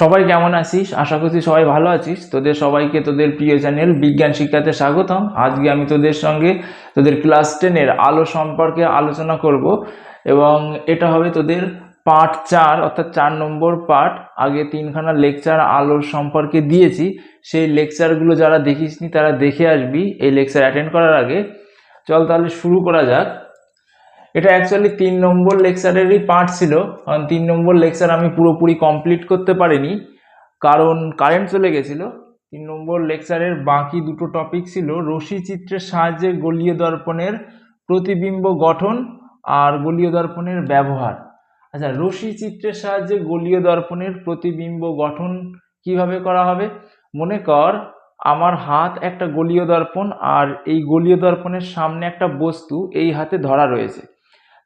সবাই কেমন আছিস? আশা করছি সবাই ভালো আছিস। তোদের সবাইকে তোদের প্রিয় চ্যানেল বিজ্ঞান শিক্ষাতে স্বাগতম। আজকে আমি তোদের সঙ্গে তোদের ক্লাস টেনের আলো সম্পর্কে আলোচনা করব এবং এটা হবে তোদের পার্ট চার, অর্থাৎ চার নম্বর পার্ট। আগে তিনখানা লেকচার আলোর সম্পর্কে দিয়েছি। সেই লেকচারগুলো যারা দেখিসনি, তারা দেখে আসবি। এই লেকচার অ্যাটেন্ড করার আগে। চল তাহলে শুরু করা যাক। এটা অ্যাকচুয়ালি তিন নম্বর লেকচারেরই পার্ট ছিল। কারণ তিন নম্বর লেকচার আমি পুরোপুরি কমপ্লিট করতে পারিনি। কারণ কারেন্ট চলে গেছিল। তিন নম্বর লেকচারের বাকি দুটো টপিক ছিল রশি চিত্রের সাহায্যে গলীয় দর্পণের প্রতিবিম্ব গঠন আর গলীয় দর্পণের ব্যবহার। আচ্ছা রশি চিত্রের সাহায্যে গলীয় দর্পণের প্রতিবিম্ব গঠন কীভাবে করা হবে? মনে কর, আমার হাত একটা গলীয় দর্পণ আর এই গলীয় দর্পণের সামনে একটা বস্তু, এই হাতে ধরা রয়েছে।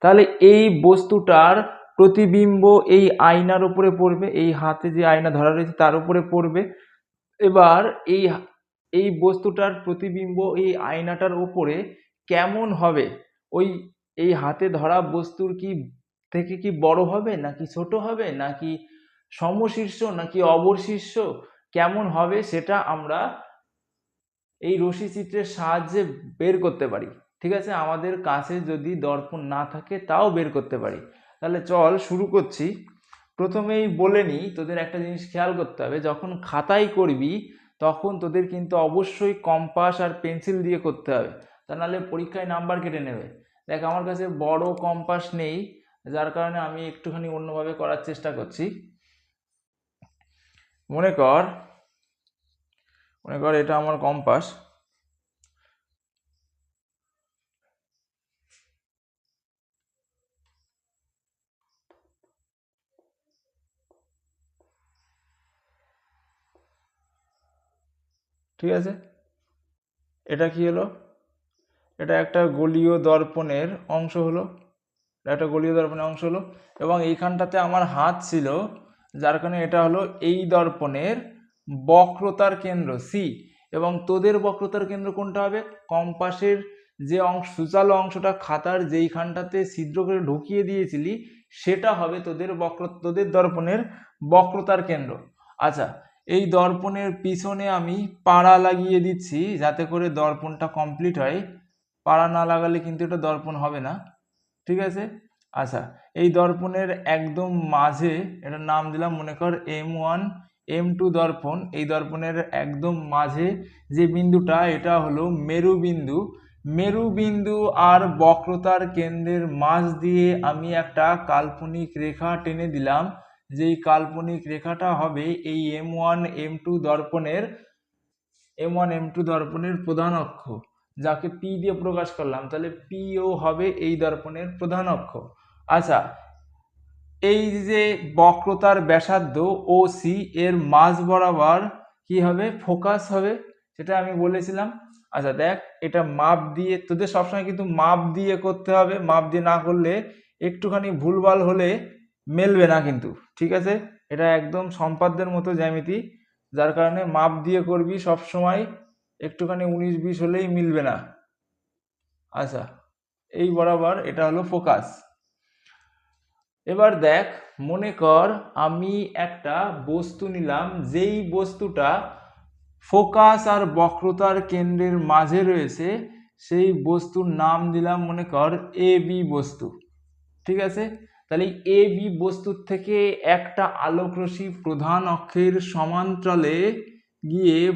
তাহলে এই বস্তুটার প্রতিবিম্ব এই আয়নার উপরে পড়বে, এই হাতে যে আয়না ধরা রয়েছে তার উপরে পড়বে। এবার এই এই বস্তুটার প্রতিবিম্ব এই আয়নাটার উপরে কেমন হবে? ওই, এই হাতে ধরা বস্তুর কি থেকে কি বড় হবে, নাকি ছোট হবে, নাকি সমশীর্ষ, নাকি অবশীর্ষ? কেমন হবে সেটা আমরা এই রশি চিত্রের সাহায্যে বের করতে পারি। ঠিক আছে? আমাদের কাছে যদি দর্পণ না থাকে, তাও বের করতে পারি। তাহলে চল শুরু করছি। প্রথমেই বলে নিই তোদের একটা জিনিস খেয়াল করতে হবে, যখন খাতায় করবি, তখন তোদের কিন্তু অবশ্যই কম্পাস আর পেন্সিল দিয়ে করতে হবে। তা নাহলে পরীক্ষায় নাম্বার কেটে নেবে। দেখ, আমার কাছে বড় কম্পাস নেই, যার কারণে আমি একটুখানি অন্যভাবে করার চেষ্টা করছি। মনে কর মনে কর এটা আমার কম্পাস। ঠিক আছে? এটা কি হলো? এটা একটা গলীয় দর্পণের অংশ হলো। একটা গলীয় দর্পণের অংশ হলো এবং এইখানটাতে আমার হাত ছিল, যার কারণে এটা হলো এই দর্পণের বক্রতার কেন্দ্র সি এবং তোদের বক্রতার কেন্দ্র কোনটা হবে? কম্পাসের যে অংশ, সুচালো অংশটা খাতার যেইখানটাতে ছিদ্র করে ঢুকিয়ে দিয়েছিলি, সেটা হবে তোদের বক্র, তোদের দর্পণের বক্রতার কেন্দ্র। আচ্ছা এই দর্পণের পিছনে আমি পাড়া লাগিয়ে দিচ্ছি যাতে করে দর্পণটা কমপ্লিট হয়। পাড়া না লাগালে কিন্তু এটা দর্পণ হবে না। ঠিক আছে? আচ্ছা এই দর্পণের একদম মাঝে এটার নাম দিলাম, মনে কর এম ওয়ান এম টু দর্পণ। এই দর্পণের একদম মাঝে যে বিন্দুটা, এটা হলো মেরুবিন্দু। মেরুবিন্দু আর বক্রতার কেন্দ্রের মাঝ দিয়ে আমি একটা কাল্পনিক রেখা টেনে দিলাম। যেই কাল্পনিক রেখাটা হবে এই এম ওয়ান এম টু দর্পণের এম ওয়ান এম টু দর্পণের প্রধান অক্ষ, যাকে পি দিয়ে প্রকাশ করলাম, তাহলে পিও হবে এই দর্পণের প্রধান অক্ষ। আচ্ছা এই যে বক্রতার ব্যাসার্ধ ও সি এর মাঝ বরাবর কি হবে? ফোকাস হবে, সেটা আমি বলেছিলাম। আচ্ছা দেখ, এটা মাপ দিয়ে, তোদের সবসময় কিন্তু মাপ দিয়ে করতে হবে। মাপ দিয়ে না করলে একটুখানি ভুলভাল হলে মেলবে না কিন্তু, ঠিক আছে? এটা একদম সম্পাদ্যের মতো জ্যামিতি, যার কারণে মাপ দিয়ে করবি সব সময় একটুখানি উনিশ বিশ হলেই মিলবে না। আচ্ছা এই বরাবর এটা হলো ফোকাস। এবার দেখ, মনে কর আমি একটা বস্তু নিলাম, যেই বস্তুটা ফোকাস আর বক্রতার কেন্দ্রের মাঝে রয়েছে, সেই বস্তুর নাম দিলাম মনে কর এ বি বস্তু, ঠিক আছে? তাহলে এ বি বস্তুর থেকে একটা আলোকরশ্মি প্রধান অক্ষের সমান্তরালে গিয়ে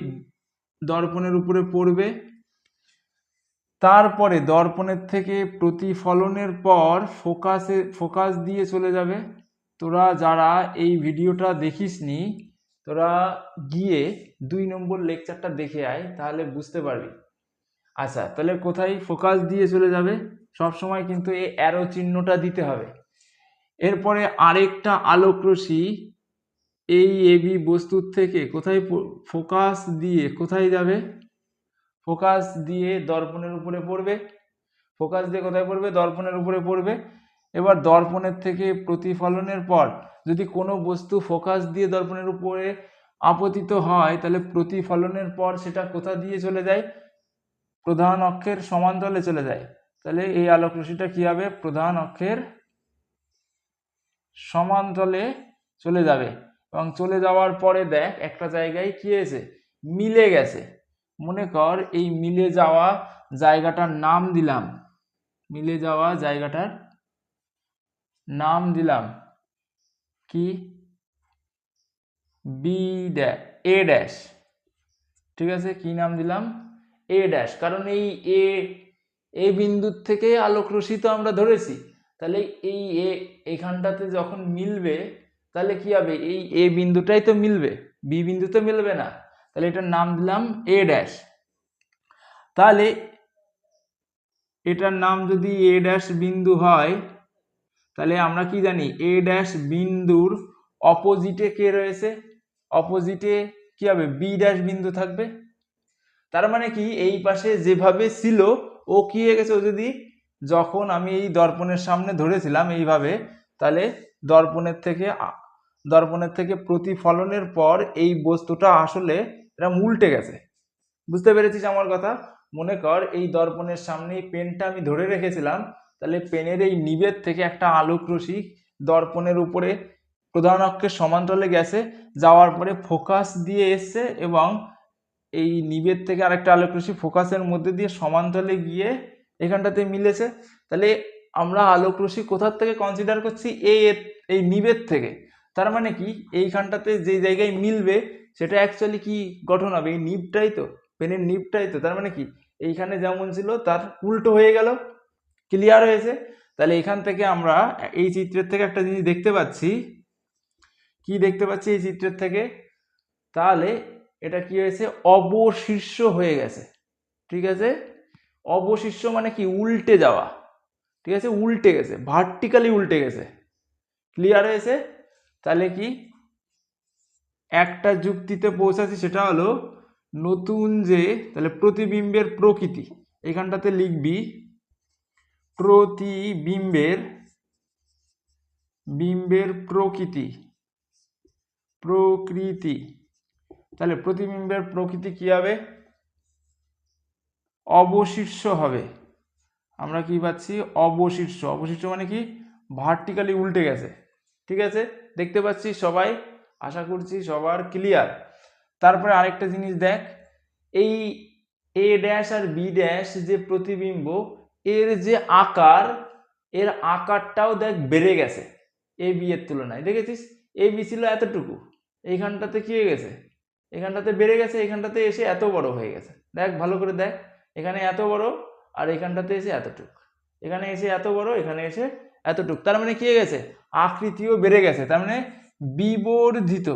দর্পণের উপরে পড়বে। তারপরে দর্পণের থেকে প্রতিফলনের পর ফোকাসে, ফোকাস দিয়ে চলে যাবে। তোরা যারা এই ভিডিওটা দেখিসনি, তোরা গিয়ে দুই নম্বর লেকচারটা দেখে আয়, তাহলে বুঝতে পারবি। আচ্ছা তাহলে কোথায় ফোকাস দিয়ে চলে যাবে? সব সময় কিন্তু এই অ্যারো চিহ্নটা দিতে হবে। এরপরে আরেকটা আলোকরশ্মি এই এবি বস্তুর থেকে কোথায় ফোকাস দিয়ে কোথায় যাবে? ফোকাস দিয়ে দর্পণের উপরে পড়বে। ফোকাস দিয়ে কোথায় পড়বে? দর্পণের উপরে পড়বে। এবার দর্পণের থেকে প্রতিফলনের পর যদি কোনো বস্তু ফোকাস দিয়ে দর্পণের উপরে আপতিত হয়, তাহলে প্রতিফলনের পর সেটা কোথা দিয়ে চলে যায়? প্রধান অক্ষের সমান্তরালে চলে যায়। তাহলে এই আলোক রশ্মিটা কি হবে? প্রধান অক্ষের সমান্তরালে চলে যাবে। এবং চলে যাওয়ার পরে দেখ একটা জায়গায় কি হয়েছে? মিলে গেছে। মনে কর এই মিলে যাওয়া জায়গাটার নাম দিলাম। মিলে যাওয়া জায়গাটার নাম দিলাম। কি? বি ড্যাশ এ ড্যাশ ঠিক আছে? কি নাম দিলাম? এ ড্যাশ কারণ এই এ এ বিন্দুর থেকে আলোক রশ্মি তো আমরা ধরেছি। তাহলে এই এ এখানটাতে যখন মিলবে, তাহলে কি হবে? এই এ বিন্দুটাই তো মিলবে। বি বিন্দু তো মিলবে না। তাহলে এটার নাম দিলাম এ ড্যাশ তাহলে এটার নাম যদি এ ড্যাশ বিন্দু হয়, তাহলে আমরা কি জানি? এ ড্যাশ বিন্দুর অপোজিটে কে রয়েছে? অপোজিটে কি হবে? বি ড্যাশ বিন্দু থাকবে। তার মানে কি? এই পাশে যেভাবে ছিল, ও কি হয়ে গেছে? ও যদি যখন আমি এই দর্পণের সামনে ধরেছিলাম এইভাবে, তাহলে দর্পণের থেকে দর্পণের থেকে প্রতিফলনের পর এই বস্তুটা আসলে এটা উল্টে গেছে। বুঝতে পেরেছিস আমার কথা? মনে কর এই দর্পণের সামনে এই পেনটা আমি ধরে রেখেছিলাম, তাহলে পেনের এই নিবেদ থেকে একটা আলোক রশ্মি দর্পণের উপরে প্রধান অক্ষের সমান্তরালে গেছে, যাওয়ার পরে ফোকাস দিয়ে এসছে এবং এই নিবের থেকে আরেকটা আলোক রশ্মি ফোকাসের মধ্যে দিয়ে সমান্তরালে গিয়ে এখানটাতে মিলেছে। তাহলে আমরা আলোক রশ্মি কোথার থেকে কনসিডার করছি? এই এর- এই নিবের থেকে। তার মানে কি? এইখানটাতে যে জায়গায় মিলবে, সেটা অ্যাকচুয়ালি কি গঠন হবে? এই নিবটাই তো, পেনের নিবটাই তো। তার মানে কি? এইখানে যেমন ছিল, তার উল্টো হয়ে গেল ক্লিয়ার হয়েছে। তাহলে এখান থেকে আমরা এই চিত্রের থেকে একটা জিনিস দেখতে পাচ্ছি। কি দেখতে পাচ্ছি এই চিত্রের থেকে? তাহলে এটা কি হয়েছে? অবশীর্ষ হয়ে গেছে। ঠিক আছে? অবশিষ্য মানে কি? উল্টে যাওয়া। ঠিক আছে? উল্টে গেছে। ভার্টিক্যালি উল্টে গেছে। ক্লিয়ার হয়েছে? তাহলে কি? একটা যুক্তিতে পৌঁছাচ্ছি সেটা হলো নতুন যে, তাহলে প্রতিবিম্বের প্রকৃতি, এখানটাতে লিখবি, প্রতিবিম্বের, বিম্বের প্রকৃতি প্রকৃতি। তাহলে প্রতিবিম্বের প্রকৃতি কি হবে? অবশিষ্য হবে। আমরা কি পাচ্ছি? অবশিষ্য অবশিষ্য মানে কি? ভার্টিক্যালি উল্টে গেছে। ঠিক আছে? দেখতে পাচ্ছি সবাই? আশা করছি সবার ক্লিয়ার তারপরে আরেকটা জিনিস দেখ। এই এ ড্যাশ আর বি ড্যাশ যে প্রতিবিম্ব, এর যে আকার, এর আকারটাও দেখ বেড়ে গেছে। এ বি এর তুলনায়। দেখেছিস? এ বি ছিল এতটুকু। এইখানটাতে কি হয়ে গেছে? এখানটাতে বেড়ে গেছে এখানটাতে এসে এত বড় হয়ে গেছে। দেখ, ভালো করে দেখ। এখানে এত বড় আর এখানটাতে এসে এতটুক। এখানে এসে এত বড়, এখানে এসে এতটুক। তার মানে কি গেছে? আকৃতিও বেড়ে গেছে। তার মানে বিবর্ধিত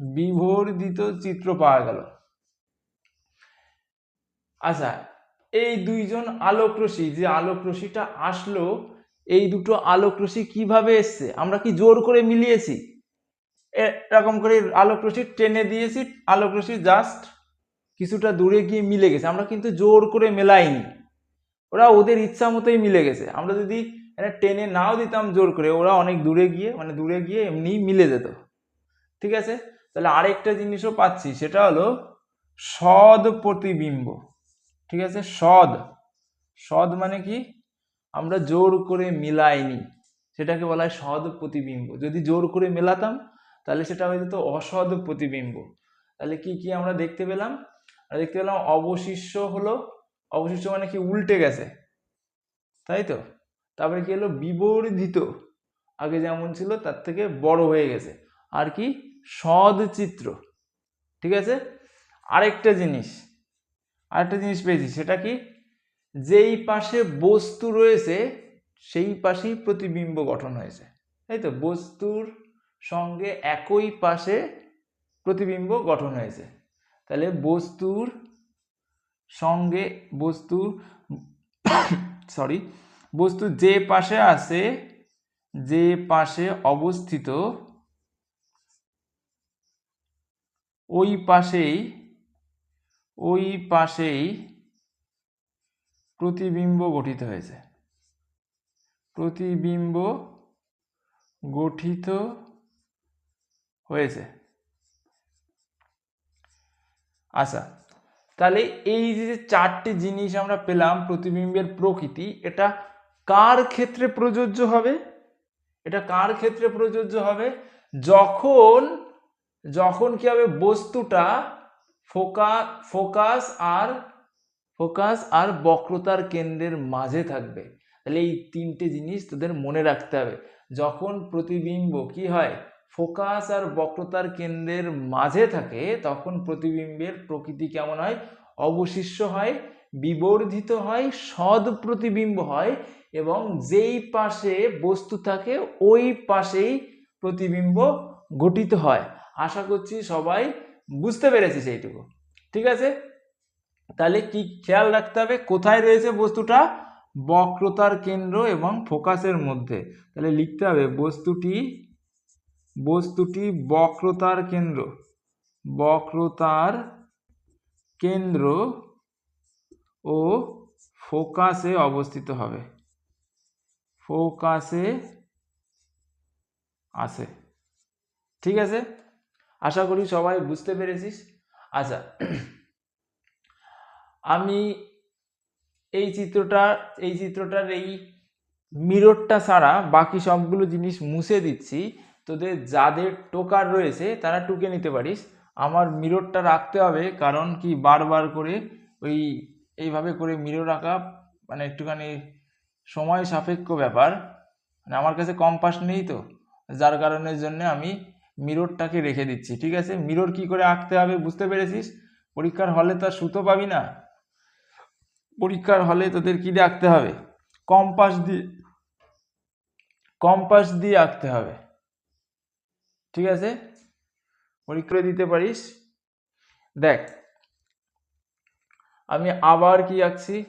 বিবর্ধিত চিত্র পাওয়া গেল। আচ্ছা এই দুইজন আলোক রশ্মি যে আলোক রশ্মিটা আসলো, এই দুটো আলোক রশ্মি কীভাবে এসছে? আমরা কি জোর করে মিলিয়েছি? এরকম করে আলোক রশ্মি টেনে দিয়েছি আলোক রশ্মি জাস্ট কিছুটা দূরে গিয়ে মিলে গেছে। আমরা কিন্তু জোর করে মেলাইনি। ওরা ওদের ইচ্ছা মতোই মিলে গেছে। আমরা যদি টেনে নাও দিতাম জোর করে, ওরা অনেক দূরে গিয়ে মানে দূরে গিয়ে এমনি মিলে যেত। ঠিক আছে? তাহলে আরেকটা জিনিসও পাচ্ছি, সেটা হলো সদ প্রতিবিম্ব। ঠিক আছে? সদ। সদ মানে কি? আমরা জোর করে মিলাইনি। সেটাকে বলা হয় সদ প্রতিবিম্ব। যদি জোর করে মেলাতাম, তাহলে সেটা হয়ে যেত অসদ প্রতিবিম্ব। তাহলে কি কি আমরা দেখতে পেলাম? দেখতে পেলাম অবশিষ্য হলো, অবশিষ্ট মানে কি উল্টে গেছে। তাই তো? তারপরে কি হলো বিবর্ধিত। আগে যেমন ছিল, তার থেকে বড় হয়ে গেছে। আর কি? সদ চিত্র। ঠিক আছে? আরেকটা জিনিস। আরেকটা জিনিস পেয়েছি, সেটা কি? যেই পাশে বস্তু রয়েছে, সেই পাশেই প্রতিবিম্ব গঠন হয়েছে। তাই তো? বস্তুর সঙ্গে একই পাশে প্রতিবিম্ব গঠন হয়েছে। তাহলে বস্তুর সঙ্গে বস্তু সরি বস্তু যে পাশে আছে, যে পাশে অবস্থিত, ওই পাশেই ওই পাশেই প্রতিবিম্ব গঠিত হয়েছে। প্রতিবিম্ব গঠিত হয়েছে। আচ্ছা তাহলে এই যে চারটি জিনিস আমরা পেলাম প্রতিবিম্বের প্রকৃতি, এটা কার ক্ষেত্রে প্রযোজ্য হবে? এটা কার ক্ষেত্রে প্রযোজ্য হবে? যখন যখন কি হবে বস্তুটা ফোকা, ফোকাস আর ফোকাস আর বক্রতার কেন্দ্রের মাঝে থাকবে। তাহলে এই তিনটে জিনিস তোদের মনে রাখতে হবে। যখন প্রতিবিম্ব কি হয়? ফোকাস আর বক্রতার কেন্দ্রের মাঝে থাকে, তখন প্রতিবিম্বের প্রকৃতি কেমন হয়? অবশিষ্ট হয়, বিবর্ধিত হয়, সদ প্রতিবিম্ব হয় এবং যেই পাশে বস্তু থাকে, ওই পাশেই প্রতিবিম্ব গঠিত হয়। আশা করছি সবাই বুঝতে পেরেছিস সেইটুকু। ঠিক আছে? তাহলে কি খেয়াল রাখতে হবে? কোথায় রয়েছে বস্তুটা? বক্রতার কেন্দ্র এবং ফোকাসের মধ্যে। তাহলে লিখতে হবে বস্তুটি বস্তুটি বক্রতার কেন্দ্র। বক্রতার কেন্দ্র ও ফোকাসে অবস্থিত হবে। ফোকাসে আছে। ঠিক আছে? আশা করি সবাই বুঝতে পেরেছিস। আচ্ছা আমি এই চিত্রটা, এই চিত্রটার এই মিররটা ছাড়া বাকি সবগুলো জিনিস মুছে দিচ্ছি। তোদের যাদের টোকার রয়েছে, তারা টুকে নিতে পারিস। আমার মিররটা রাখতে হবে, কারণ কি বারবার করে ওই এইভাবে করে মিরর রাখা মানে একটুখানি সময় সাপেক্ষ ব্যাপার। মানে আমার কাছে কম্পাস নেই তো, যার কারণের জন্য আমি মিররটাকে রেখে দিচ্ছি, ঠিক আছে? মিরর কি করে আঁকতে হবে বুঝতে পেরেছিস? পরীক্ষার হলে তো আর সুতো পাবি না। পরীক্ষার হলে তোদের কি দিয়ে আঁকতে হবে? কম্পাস দিয়ে কম্পাস দিয়ে আঁকতে হবে। ঠিক আছে? পরীক্ষা দিতে পারিস। দেখ, আমি আবার কি আঁকছি?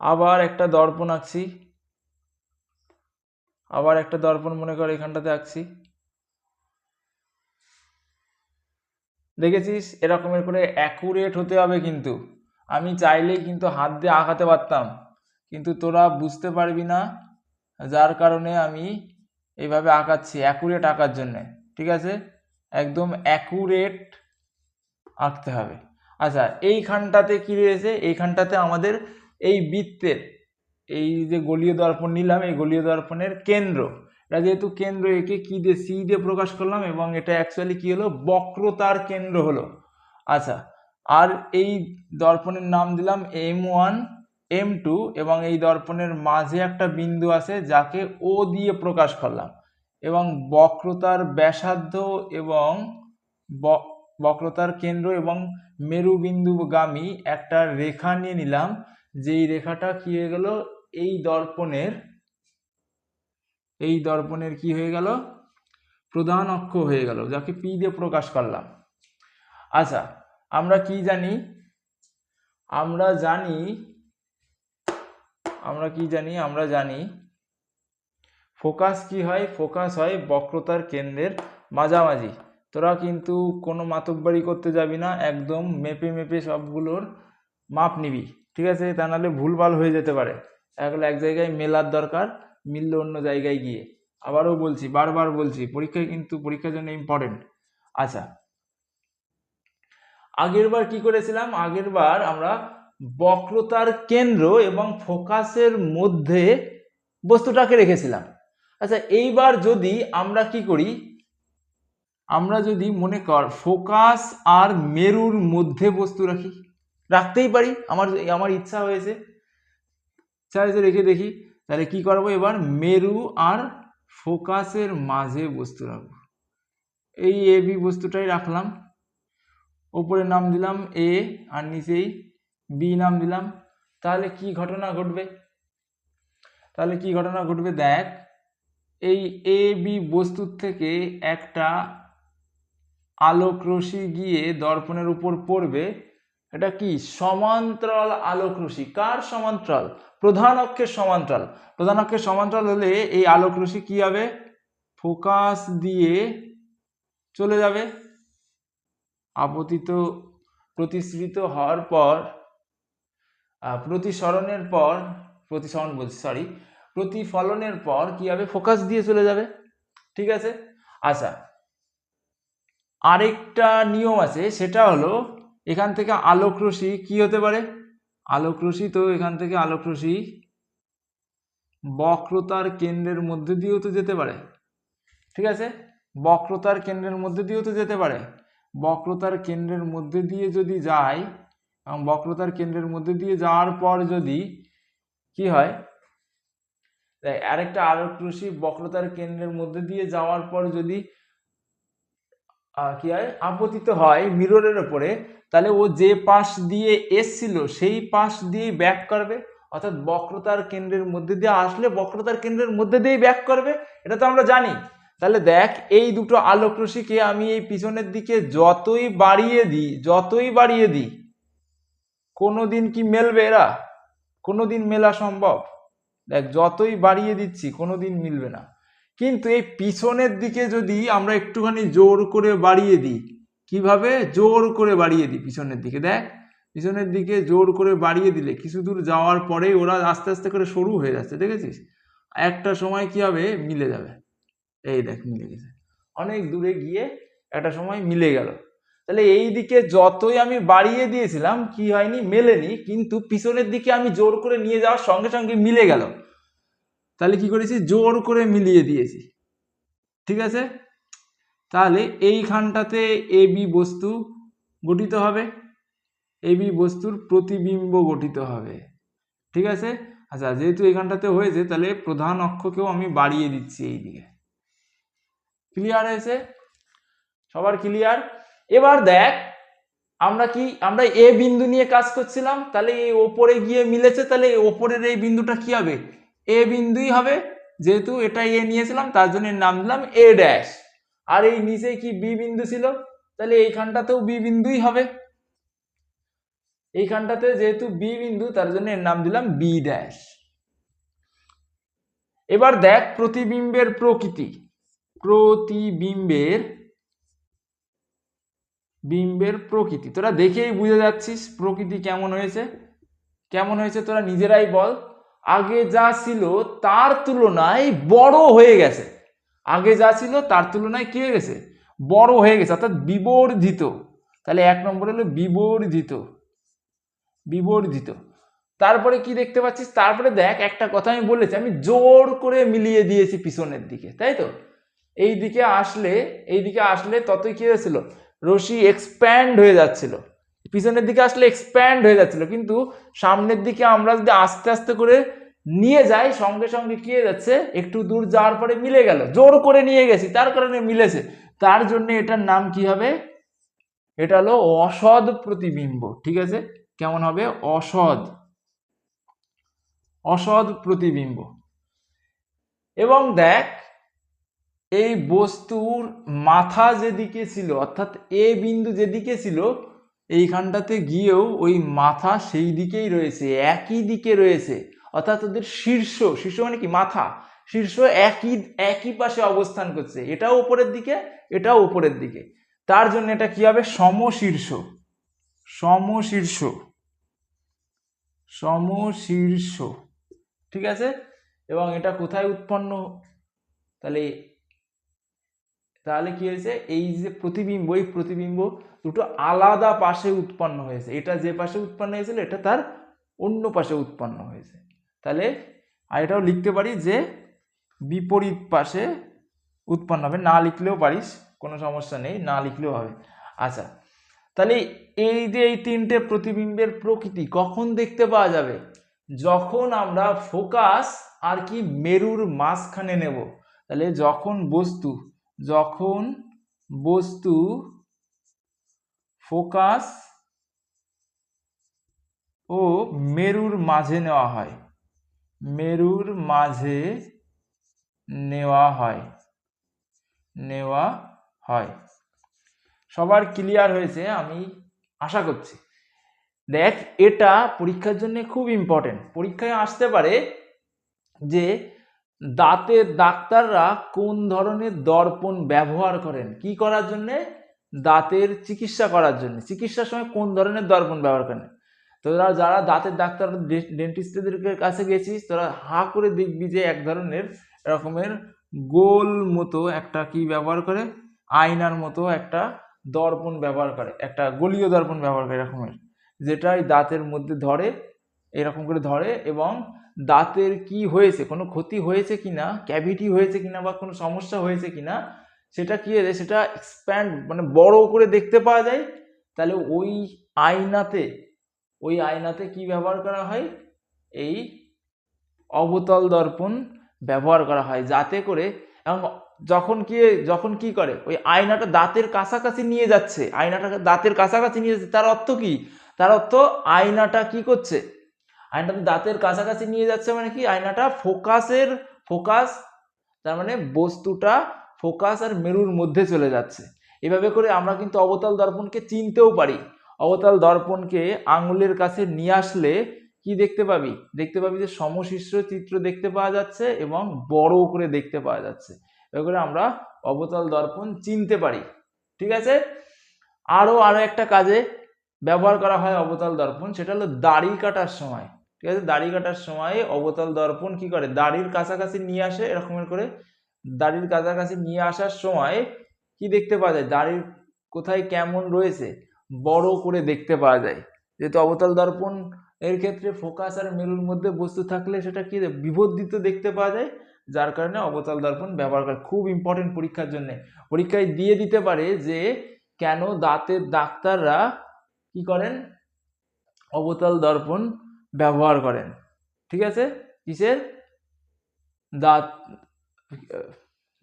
আবার একটা দর্পণ আঁকছি। আবার একটা দর্পণ মনে কর এখানটাতে আঁকছি। দেখেছিস? এরকমের করে অ্যাকুরেট হতে হবে কিন্তু। আমি চাইলেই কিন্তু হাত দিয়ে আঁকাতে পারতাম। কিন্তু তোরা বুঝতে পারবি না, যার কারণে আমি এইভাবে আঁকাচ্ছি অ্যাকুরেট আঁকার জন্যে, ঠিক আছে? একদম অ্যাকুরেট আঁকতে হবে। আচ্ছা এইখানটাতে কী রয়েছে? এইখানটাতে আমাদের এই বৃত্তের, এই যে গলীয় দর্পণ নিলাম, এই গলীয় দর্পণের কেন্দ্র। এটা যেহেতু কেন্দ্র, একে কি দিয়ে সি দিয়ে প্রকাশ করলাম এবং এটা অ্যাকচুয়ালি কী হলো? বক্রতার কেন্দ্র হলো। আচ্ছা আর এই দর্পণের নাম দিলাম এম ওয়ান এম টু এবং এই দর্পণের মাঝে একটা বিন্দু আছে যাকে ও দিয়ে প্রকাশ করলাম। এবং বক্রতার ব্যাসার্ধ এবং বক্রতার কেন্দ্র এবং মেরুবিন্দুগামী একটা রেখা নিয়ে নিলাম। যেই রেখাটা কি হয়ে গেল? এই দর্পণের এই দর্পণের কি হয়ে গেল? প্রধান অক্ষ হয়ে গেল, যাকে পি দিয়ে প্রকাশ করলাম। আচ্ছা আমরা কি জানি? আমরা জানি আমরা কি জানি? আমরা জানি। ফোকাস কি হয়? ফোকাস হয় বক্রতার কেন্দ্রের মাঝামাঝি। তোরা কিন্তু কোনো মাতব্বারি করতে যাবি না, একদম মেপে মেপে সবগুলোর মাপ নিবি, ঠিক আছে? তা নাহলে ভুলভাল হয়ে যেতে পারে। তাহলে এক জায়গায় মেলার দরকার, মিললে অন্য জায়গায় গিয়ে। আবারও বলছি, বারবার বলছি পরীক্ষায় কিন্তু, পরীক্ষার জন্য ইম্পর্টেন্ট আচ্ছা আগেরবার কি করেছিলাম? আগেরবার আমরা বক্রতার কেন্দ্র এবং ফোকাসের মধ্যে বস্তুটাকে রেখেছিলাম। আচ্ছা এইবার যদি আমরা কি করি? আমরা যদি মনে কর, ফোকাস আর মেরুর মধ্যে বস্তু রাখি। রাখতেই পারি, আমার আমার ইচ্ছা হয়েছে। ইচ্ছা হয়েছে রেখে দেখি, তাহলে কি করব এবার? মেরু আর ফোকাসের মাঝে বস্তু রাখব। এই এ বি বস্তুটাই রাখলাম। ওপরে নাম দিলাম এ, আর নিচেই বি নাম দিলাম। তাহলে কি ঘটনা ঘটবে? তাহলে কি ঘটনা ঘটবে? দেখ, এই এ বি বস্তুর থেকে একটা আলোক রশ্মি গিয়ে দর্পণের উপর পড়বে। এটা কি? সমান্তরাল আলোক রশ্মি। কার সমান্তরাল? প্রধান অক্ষের সমান্তরাল। প্রধান অক্ষের সমান্তরাল হলে এই আলোক রশ্মি কি হবে? ফোকাস দিয়ে চলে যাবে। আপতিত, প্রতিশ্রিত হওয়ার পর প্রতিসরণের পর, প্রতিসরণ বলছি সরি প্রতিফলনের পর কি হবে ফোকাস দিয়ে চলে যাবে? ঠিক আছে? আচ্ছা আরেকটা নিয়ম আছে, সেটা হলো এখান থেকে আলোক রশ্মি কি হতে পারে? আলোক তো এখান থেকে আলোক বক্রতার কেন্দ্রের মধ্যে দিয়েও তো যেতে পারে। ঠিক আছে? বক্রতার কেন্দ্রের মধ্যে দিয়েও তো যেতে পারে। বক্রতার কেন্দ্রের মধ্যে দিয়ে যদি যায় এবং বক্রতার কেন্দ্রের মধ্যে দিয়ে যাওয়ার পর যদি কি হয়? আরেকটা আলোক রশ্মি বক্রতার কেন্দ্রের মধ্যে দিয়ে যাওয়ার পর যদি কি হয়? আপতিত হয় মিররের ওপরে, তাহলে ও যে পাশ দিয়ে এসছিল, সেই পাশ দিয়ে ব্যাক করবে। অর্থাৎ বক্রতার কেন্দ্রের মধ্যে দিয়ে আসলে বক্রতার কেন্দ্রের মধ্যে দিয়েই ব্যাক করবে। এটা তো আমরা জানি। তাহলে দেখ, এই দুটো আলোক রশ্মিকে আমি এই পিছনের দিকে যতই বাড়িয়ে দিই, যতই বাড়িয়ে দিই কোনোদিন কি মেলবে এরা? কোনোদিন মেলা সম্ভব? দেখ, যতই বাড়িয়ে দিচ্ছি, কোনোদিন মিলবে না। কিন্তু এই পিছনের দিকে যদি আমরা একটুখানি জোর করে বাড়িয়ে দিই, কীভাবে? জোর করে বাড়িয়ে দিই পিছনের দিকে। দেখ, পিছনের দিকে জোর করে বাড়িয়ে দিলে কিছু দূর যাওয়ার পরেই ওরা আস্তে আস্তে করে সরু হয়ে যাচ্ছে, দেখেছিস? একটা সময় কি হবে? মিলে যাবে। এই দেখ, মিলে গেছে। অনেক দূরে গিয়ে একটা সময় মিলে গেল। তাহলে এই দিকে যতই আমি বাড়িয়ে দিয়েছিলাম, কি হয়নি, মেলেনি, কিন্তু পিছনের দিকে আমি জোর করে নিয়ে যাওয়ার সঙ্গে সঙ্গে মিলে গেল। তাহলে কি করেছি? জোর করে মিলিয়ে দিয়েছি। ঠিক আছে? তাহলে এইখানটাতে এ বি বস্তু গঠিত হবে। এ বি বস্তুর প্রতিবিম্ব গঠিত হবে। ঠিক আছে? আচ্ছা যেহেতু এখানটাতে হয়েছে, তাহলে প্রধান অক্ষকেও আমি বাড়িয়ে দিচ্ছি এই দিকে ক্লিয়ার হয়েছে? সবার ক্লিয়ার এবার দেখ, আমরা কি, আমরা এ বিন্দু নিয়ে কাজ করছিলাম, তাহলে এই ওপরে গিয়ে মিলেছে, তাহলে ওপরের এই বিন্দুটা কি হবে? এ বিন্দুই হবে, যেহেতু এটা এ নিয়েছিলাম, তার জন্য নাম দিলাম এ ড্যাশ। আর এই নিচে কি বি বিন্দু ছিল? তাহলে এইখানটাতেও বি বিন্দুই হবে। এইখানটাতে যেহেতু বি বিন্দু, তার জন্য এর নাম দিলাম বি ড্যাশ। এবার দেখ প্রতিবিম্বের প্রকৃতি। প্রতিবিম্বের বিম্বের প্রকৃতি। তোরা দেখেই বুঝে যাচ্ছিস প্রকৃতি কেমন হয়েছে। কেমন হয়েছে তোরা নিজেরাই বল। আগে যা ছিল তার তুলনায় বড় হয়ে গেছে। আগে যা ছিল তার তুলনায় কি হয়ে গেছে? বড় হয়ে গেছে, অর্থাৎ বিবর্ধিত। তাহলে এক নম্বর হলো বিবর্ধিত। বিবর্ধিত। তারপরে কি দেখতে পাচ্ছিস? তারপরে দেখ, একটা কথা আমি বলেছি, আমি জোর করে মিলিয়ে দিয়েছি পিছনের দিকে, তাই তো? এই দিকে আসলে এই দিকে আসলে ততই কি হয়েছিল? রশি এক্সপ্যান্ড হয়ে যাচ্ছিল। পিছনের দিকে আসলে এক্সপ্যান্ড হয়ে যাচ্ছিল, কিন্তু সামনের দিকে আমরা যদি আস্তে আস্তে করে নিয়ে যাই, সঙ্গে সঙ্গে কি হয়ে যাচ্ছে? একটু দূর যাওয়ার পরে মিলে গেল, জোর করে নিয়ে গেছি, তার কারণে মিলেছে। তার জন্য এটার নাম কি হবে? এটা হলো অসৎ প্রতিবিম্ব, ঠিক আছে? কেমন হবে? অসৎ। অসৎ প্রতিবিম্ব। এবং দেখ এই বস্তুর মাথা যেদিকে ছিল, অর্থাৎ এ বিন্দু যেদিকে ছিল, এইখানটাতে গিয়েও ওই মাথা সেই দিকেই রয়েছে, একই দিকে রয়েছে। অর্থাৎ ওদের শীর্ষ শীর্ষ মানে কি? মাথা। শীর্ষ একই একই পাশে অবস্থান করছে। এটাও উপরের দিকে, এটাও উপরের দিকে। তার জন্য এটা কি হবে? সমশীর্ষ। সমশীর্ষ। সমশীর্ষ। ঠিক আছে? এবং এটা কোথায় উৎপন্ন? তাহলে তাহলে কি হয়েছে? এই যে প্রতিবিম্ব, এই প্রতিবিম্ব দুটো আলাদা পাশে উৎপন্ন হয়েছে। এটা যে পাশে উৎপন্ন হয়েছিল, এটা তার অন্য পাশে উৎপন্ন হয়েছে। তাহলে আর এটাও লিখতে পারি যে বিপরীত পাশে উৎপন্ন হবে। না লিখলেও পারিস, কোনো সমস্যা নেই, না লিখলেও হবে। আচ্ছা তাহলে এই যে এই তিনটে প্রতিবিম্বের প্রকৃতি কখন দেখতে পাওয়া যাবে? যখন আমরা ফোকাস আর কি মেরুর মাঝখানে নেব। তাহলে যখন বস্তু যখন বস্তু ফোকাস ও মেরুর মাঝে নেওয়া হয়, মেরুর মাঝে নেওয়া হয় নেওয়া হয়। সবার ক্লিয়ার হয়েছে, আমি আশা করছি। দেখ, এটা পরীক্ষার জন্য খুব ইম্পর্টেন্ট পরীক্ষায় আসতে পারে যে দাঁতের ডাক্তাররা কোন ধরনের দর্পণ ব্যবহার করেন? কি করার জন্যে? দাঁতের চিকিৎসা করার জন্য। চিকিৎসার সময় কোন ধরনের দর্পণ ব্যবহার করেন? তোরা যারা দাঁতের ডাক্তার ডেন্টিস্টদের কাছে গেছিস, তোরা হা করে দেখবি যে এক ধরনের এরকমের গোল মতো একটা কি ব্যবহার করে? আয়নার মতো একটা দর্পণ ব্যবহার করে, একটা গলীয় দর্পণ ব্যবহার করে এরকমের যেটা এই দাঁতের মধ্যে ধরে এরকম করে ধরে এবং দাঁতের কি হয়েছে, কোনো ক্ষতি হয়েছে কিনা ক্যাভিটি হয়েছে কিনা বা কোনো সমস্যা হয়েছে কিনা, সেটা কি হয়ে সেটা এক্সপ্যান্ড মানে বড় করে দেখতে পাওয়া যায়। তাহলে ওই আয়নাতে ওই আয়নাতে কি ব্যবহার করা হয়? এই অবতল দর্পণ ব্যবহার করা হয় যাতে করে এবং যখন কি যখন কি করে, ওই আয়নাটা দাঁতের কাছাকাছি নিয়ে যাচ্ছে, আয়নাটা দাঁতের কাছাকাছি নিয়ে যাচ্ছে, তার অর্থ কি? তার অর্থ আয়নাটা কি করছে? আয়নাটা দাঁতের কাছাকাছি নিয়ে যাচ্ছে মানে কি? আয়নাটা ফোকাসের ফোকাস, তার মানে বস্তুটা ফোকাস আর মেরুর মধ্যে চলে যাচ্ছে। এভাবে করে আমরা কিন্তু অবতল দর্পণকে চিনতেও পারি। অবতল দর্পণকে আঙুলের কাছে নিয়ে আসলে কি দেখতে পাবি? দেখতে পাবি যে সমশিষ্ট চিত্র দেখতে পাওয়া যাচ্ছে এবং বড় করে দেখতে পাওয়া যাচ্ছে। এভাবে করে আমরা অবতল দর্পণ চিনতে পারি। ঠিক আছে? আরও আরও একটা কাজে ব্যবহার করা হয় অবতল দর্পণ, সেটা হলো দাড়ি কাটার সময়। ঠিক আছে? দাড়ি কাটার সময় অবতল দর্পণ কি করে? দাড়ির কাছাকাছি নিয়ে আসে, এরকমের করে। দাড়ির কাছাকাছি নিয়ে আসার সময় কি দেখতে পাওয়া যায়? দাড়ির কোথায় কেমন রয়েছে? বড় করে দেখতে পাওয়া যায়। যেহেতু অবতল দর্পণ এর ক্ষেত্রে ফোকাস আর মেরুর মধ্যে বস্তু থাকলে সেটা কি বিবর্ধিত দেখতে পাওয়া যায়, যার কারণে অবতল দর্পণ ব্যবহার করে খুব ইম্পর্টেন্ট পরীক্ষার জন্য। পরীক্ষায় দিয়ে দিতে পারে যে কেন দাঁতের ডাক্তাররা কি করেন? অবতল দর্পণ ব্যবহার করেন। ঠিক আছে? কিসের? দাঁত,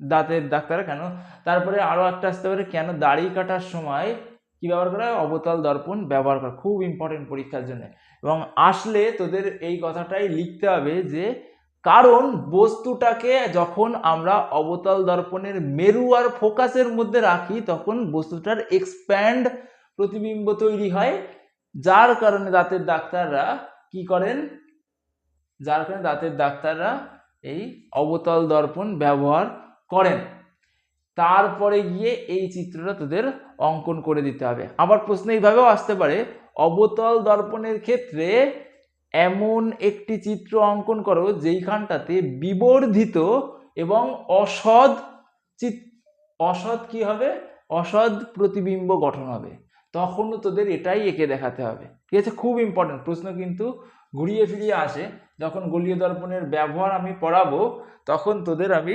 দাঁতের ডাক্তার কেন? তারপরে আরও একটা আসতে পারে, কেন দাড়ি কাটার সময় কি ব্যবহার করা হয়? অবতল দর্পণ ব্যবহার করা, খুব ইম্পর্টেন্ট পরীক্ষার জন্য। এবং আসলে তোদের এই কথাটাই লিখতে হবে যে, কারণ বস্তুটাকে যখন আমরা অবতল দর্পণের মেরু আর ফোকাসের মধ্যে রাখি, তখন বস্তুটার এক্সপ্যান্ড প্রতিবিম্ব তৈরি হয়, যার কারণে দাঁতের ডাক্তাররা কি করেন? যার কারণে দাঁতের ডাক্তাররা এই অবতল দর্পণ ব্যবহার করেন। তারপরে গিয়ে এই চিত্রটা তোদের অঙ্কন করে দিতে হবে। আবার প্রশ্ন এইভাবেও আসতে পারে, অবতল দর্পণের ক্ষেত্রে এমন একটি চিত্র অঙ্কন করো যেইখানটাতে বিবর্ধিত এবং অসৎ চিত, অসৎ কি হবে? অসৎ প্রতিবিম্ব গঠন হবে। তখনও তোদের এটাই এঁকে দেখাতে হবে। ঠিক আছে? খুব ইম্পর্টেন্ট প্রশ্ন কিন্তু ঘুরিয়ে ফিরিয়ে আসে। যখন গলীয় দর্পণের ব্যবহার আমি পড়াবো, তখন তোদের আমি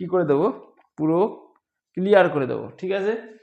কি করে দেবো? পুরো ক্লিয়ার করে দেবো। ঠিক আছে?